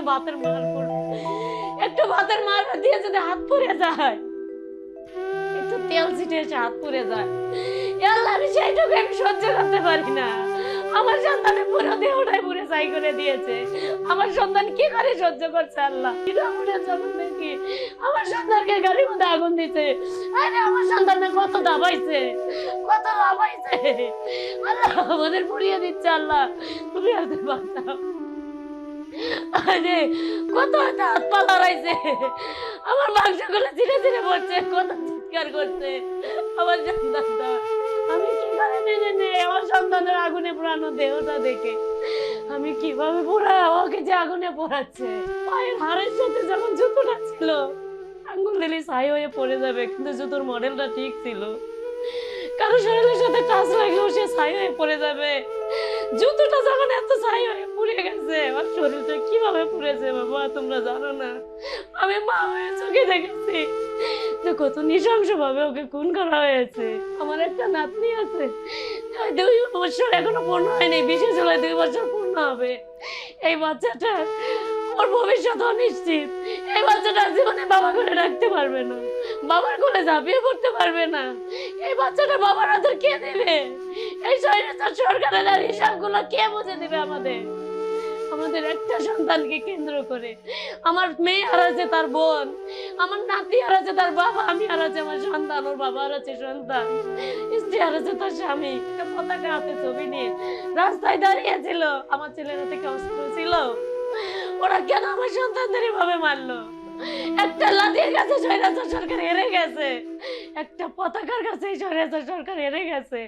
একটু ভাতের মার একটু ভাতের মার দিয়ে যদি হাত পুড়ে যায়, একটু তেল ছিটে এসে হাত যায়। আল্লাহ, আমি সেইটুকু আমি সহ্য করতে পারি না। আমার সন্তানের পুরো দেহটাই পুরে ছাই করে দিয়েছে। আমার সন্তান কি করে সহ্য করছে আল্লাহ? এটা যখন দেখি আমার সন্তানকে গাড়ির মধ্যে আগুন দিছে। আরে, আমার সন্তানকে কত দাবাইছে, কত লাভাইছে আল্লাহ আমাদের পুড়িয়ে দিচ্ছে আল্লাহ। তুমি আমাদের বাঁচাও। আরে, কত হাত আমার মাংসগুলো পড়ছে, কত চিৎকার করছে। আমার সন্তানটা, আমি কি করে মেনে নেই? আমার সন্তানের আগুনে পোড়ানো দেহটা দেখে। আমি কীভাবে পোড়া ওকে যে আগুনে পোড়াচ্ছে। পায়ের হাড়ের সাথে যখন জুতোটা ছিল, আঙ্গুল দিলে ছাই হয়ে পড়ে যাবে, কিন্তু জুতোর মডেলটা ঠিক ছিল। কারও শরীরের সাথে টাচ লাগলেও সে ছাই হয়ে পড়ে যাবে। জুতোটা যখন এত ছাই হয়ে পুড়ে গেছে, আমার শরীরটা কীভাবে পুড়েছে বাবা, তোমরা জানো না। আমি মা হয়ে চোখে দেখেছি। যে কত নৃশংস ভাবে ওকে খুন করা হয়েছে। আমার একটা নাতনি আছে দুই বছর এখনও পূর্ণ হয়নি, বিশেষ হলে দুই বছর পূর্ণ হবে। এই বাচ্চাটা ওর ভবিষ্যৎ অনিশ্চিত এই বাচ্চাটা জীবনে বাবা করে রাখতে পারবে না। বাবার কোলে ঝাঁপিয়ে পড়তে পারবে না। এই বাচ্চাটা বাবার হাতে কে দেবে? এই সরকারের আর হিসাবগুলো কে বুঝে দেবে আমাদের? আমাদের একটা সন্তানকে কেন্দ্র করে। আমার মেয়ে হারাচ্ছে তার বোন। আমার নাতি হারাচ্ছে তার বাবা। আমি হারাচ্ছি আমার সন্তান, ওর বাবা হারাচ্ছে সন্তান। স্ত্রী হারাচ্ছে তার স্বামী। পতাকা হাতে ছবি নিয়ে রাস্তায় দাঁড়িয়েছিল আমার ছেলের হাতে কি অস্ত্র ছিল। ওরা কেন আমার সন্তানদের এভাবে মারলো? একটা লাঠির কাছে সরকার হেরে গেছে। একটা পতাকার কাছে সরকার হেরে গেছে।